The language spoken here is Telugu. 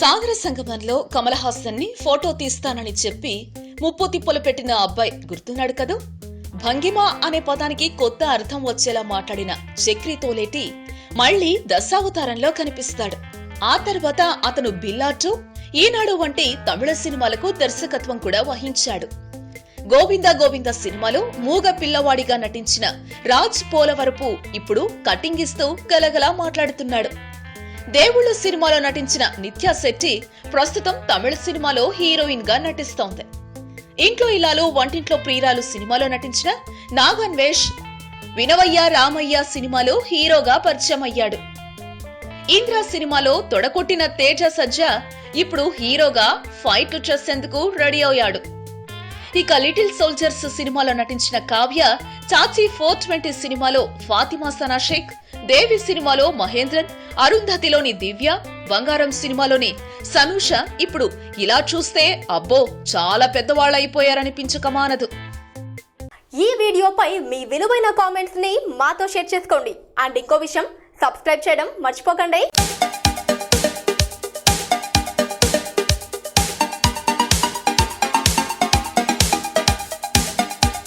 సాగర సంగమంలో కమలహాసన్ని ఫోటో తీస్తానని చెప్పి ముప్పు తిప్పలు పెట్టిన అబ్బాయి గుర్తున్నాడు కదూ? భంగిమ అనే పదానికి కొత్త అర్థం వచ్చేలా మాట్లాడిన చక్రి తోలేటి మళ్ళీ దశావతారంలో కనిపిస్తాడు. ఆ తర్వాత అతను బిల్లాటు ఈనాడు వంటి తమిళ సినిమాలకు దర్శకత్వం కూడా వహించాడు. గోవింద గోవింద సినిమాలో మూగ పిల్లవాడిగా నటించిన రాజ్ పోలవరపు ఇప్పుడు కటింగ్ ఇస్తూ గలగలా మాట్లాడుతున్నాడు. దేవుళ్ళు సినిమాలో నటించిన నిత్యా శెట్టి ప్రస్తుతం తమిళ సినిమాలో హీరోయిన్గా నటిస్తోంది. ఇంట్లో ఇలాలు వంటింట్లో ప్రియురాలు సినిమాలో నటించిన నాగన్వేష్ వినవయ్య రామయ్య సినిమాలో హీరోగా పరిచయం అయ్యాడు. ఇంద్ర సినిమాలో తొడకొట్టిన తేజ సజ్జ ఇప్పుడు హీరోగా ఫైట్లు చేసేందుకు రెడీ అయ్యాడు. ఇక లిటిల్ సోల్జర్స్ సినిమాలో నటించిన కావ్య చాచి ఫోర్ ట్వంటీ సినిమాలో ఫాతిమా సనా షేక్ దేవి సినిమాలో మహేంద్రన్ అరుంధతిలోని దివ్య బంగారం సినిమాలోని సనూష ఇప్పుడు ఇలా చూస్తే అబ్బో చాలా పెద్దవాళ్ళైపోయారనిపించక మానదు. ఈ వీడియోపై మీ విలువైన కామెంట్స్ని మాతో షేర్ చేసుకోండి. అండ్ ఇంకో విషయం సబ్స్క్రైబ్ చేయడం మర్చిపోకండి.